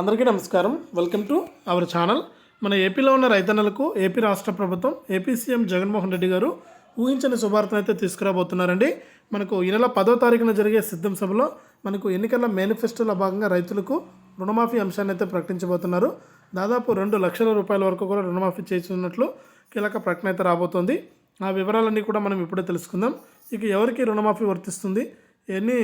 అందరికీ నమస్కారం. Welcome to our channel. మన ఏపీలో ఉన్న రైతన్నలకు ఏపీ రాష్ట్ర ప్రభుత్వం ఏపీ సీఎం జగన్మోహన్ రెడ్డి గారు ఊహించని శుభార్తను అయితే తీసుకురాబోతున్నారండి. మనకు ఈ నెల పదో తారీఖున జరిగే సిద్ధం సభలో మనకు ఎన్నికల మేనిఫెస్టోలో భాగంగా రైతులకు రుణమాఫీ అంశాన్ని అయితే ప్రకటించబోతున్నారు. దాదాపు రెండు లక్షల రూపాయల వరకు కూడా రుణమాఫీ చేస్తున్నట్లు కీలక ప్రకటన అయితే రాబోతోంది. ఆ వివరాలన్నీ కూడా మనం ఇప్పుడే తెలుసుకుందాం. ఇక ఎవరికి రుణమాఫీ వర్తిస్తుంది? ఎన్ని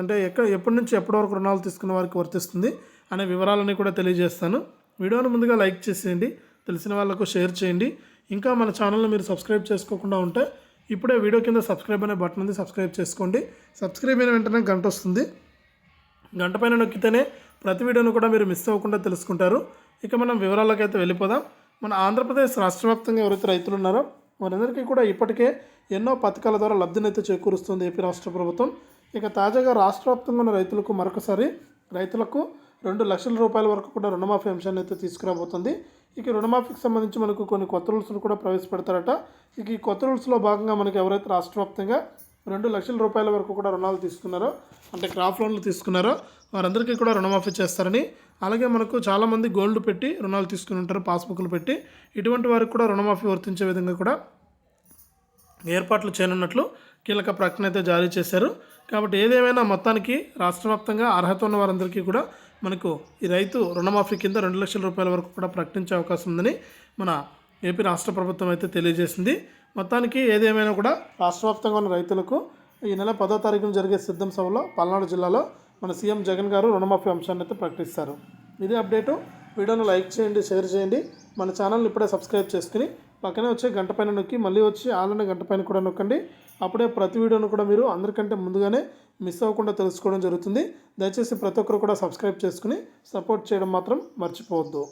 అంటే ఎక్కడ ఎప్పటి నుంచి ఎప్పటి వరకు రుణాలు తీసుకున్న వారికి వర్తిస్తుంది? అనే వివరాలన్నీ కూడా తెలియజేస్తాను. వీడియోను ముందుగా లైక్ చేసేయండి తెలిసిన వాళ్ళకు షేర్ చేయండి. ఇంకా మన ఛానల్ని మీరు సబ్స్క్రైబ్ చేసుకోకుండా ఉంటే ఇప్పుడే వీడియో కింద సబ్స్క్రైబ్ అనే బటన్ ఉంది సబ్స్క్రైబ్ చేసుకోండి. సబ్స్క్రైబ్ అయిన వెంటనే గంట వస్తుంది. గంట పైన నొక్కితేనే ప్రతి వీడియోను కూడా మీరు మిస్ అవ్వకుండా తెలుసుకుంటారు. ఇక మనం వివరాలకైతే వెళ్ళిపోదాం. మన ఆంధ్రప్రదేశ్ రాష్ట్ర వ్యాప్తంగా ఎవరైతే రైతులు ఉన్నారో వారందరికీ కూడా ఇప్పటికే ఎన్నో పథకాల ద్వారా లబ్ధినైతే చేకూరుస్తుంది ఏపీ రాష్ట్ర ప్రభుత్వం. ఇక తాజాగా రాష్ట్ర వ్యాప్తంగా ఉన్న రైతులకు మరొకసారి రైతులకు రెండు లక్షల రూపాయల వరకు కూడా రుణమాఫీ అంశాన్ని అయితే తీసుకురాబోతుంది. ఇక రుణమాఫీకి సంబంధించి మనకు కొన్ని కొత్త రూల్స్ను కూడా ప్రవేశపెడతారట. ఇక ఈ కొత్త రూల్స్లో భాగంగా మనకి ఎవరైతే రాష్ట్ర వ్యాప్తంగా రెండు లక్షల రూపాయల వరకు కూడా రుణాలు తీసుకున్నారో అంటే క్రాప్ లోన్లు తీసుకున్నారో వారందరికీ కూడా రుణమాఫీ చేస్తారని అలాగే మనకు చాలామంది గోల్డ్ పెట్టి రుణాలు తీసుకుని ఉంటారు పాస్బుక్లు పెట్టి. ఇటువంటి వారికి కూడా రుణమాఫీ వర్తించే విధంగా కూడా ఏర్పాట్లు చేయనున్నట్లు కీలక ప్రకటన అయితే జారీ చేశారు. కాబట్టి ఏదేమైనా మొత్తానికి రాష్ట్ర వ్యాప్తంగా అర్హత ఉన్న వారందరికీ కూడా మనకు ఈ రైతు రుణమాఫీ కింద రెండు లక్షల రూపాయల వరకు కూడా ప్రకటించే అవకాశం ఉందని మన ఏపీ రాష్ట్ర ప్రభుత్వం అయితే తెలియజేసింది. మొత్తానికి ఏదేమైనా కూడా రాష్ట్ర వ్యాప్తంగా ఉన్న రైతులకు ఈ నెల పదో తారీఖున జరిగే సిద్ధం సభలో పల్నాడు జిల్లాలో మన సీఎం జగన్ గారు రుణమాఫీ అంశాన్ని అయితే ప్రకటిస్తారు. ఇదే అప్డేటు. వీడియోను లైక్ చేయండి షేర్ చేయండి. మన ఛానల్ని ఇప్పుడే సబ్స్క్రైబ్ చేసుకుని పక్కనే వచ్చే గంట పైన నొక్కి మళ్ళీ వచ్చి ఆన్లైన్ గంట పైన కూడా నొక్కండి. అప్పుడే ప్రతి వీడియోను కూడా మీరు అందరికంటే ముందుగానే మిస్ అవ్వకుండా తెలుసుకోవడం జరుగుతుంది. దయచేసి ప్రతి ఒక్కరు కూడా సబ్స్క్రైబ్ చేసుకుని సపోర్ట్ చేయడం మాత్రం మర్చిపోవద్దు.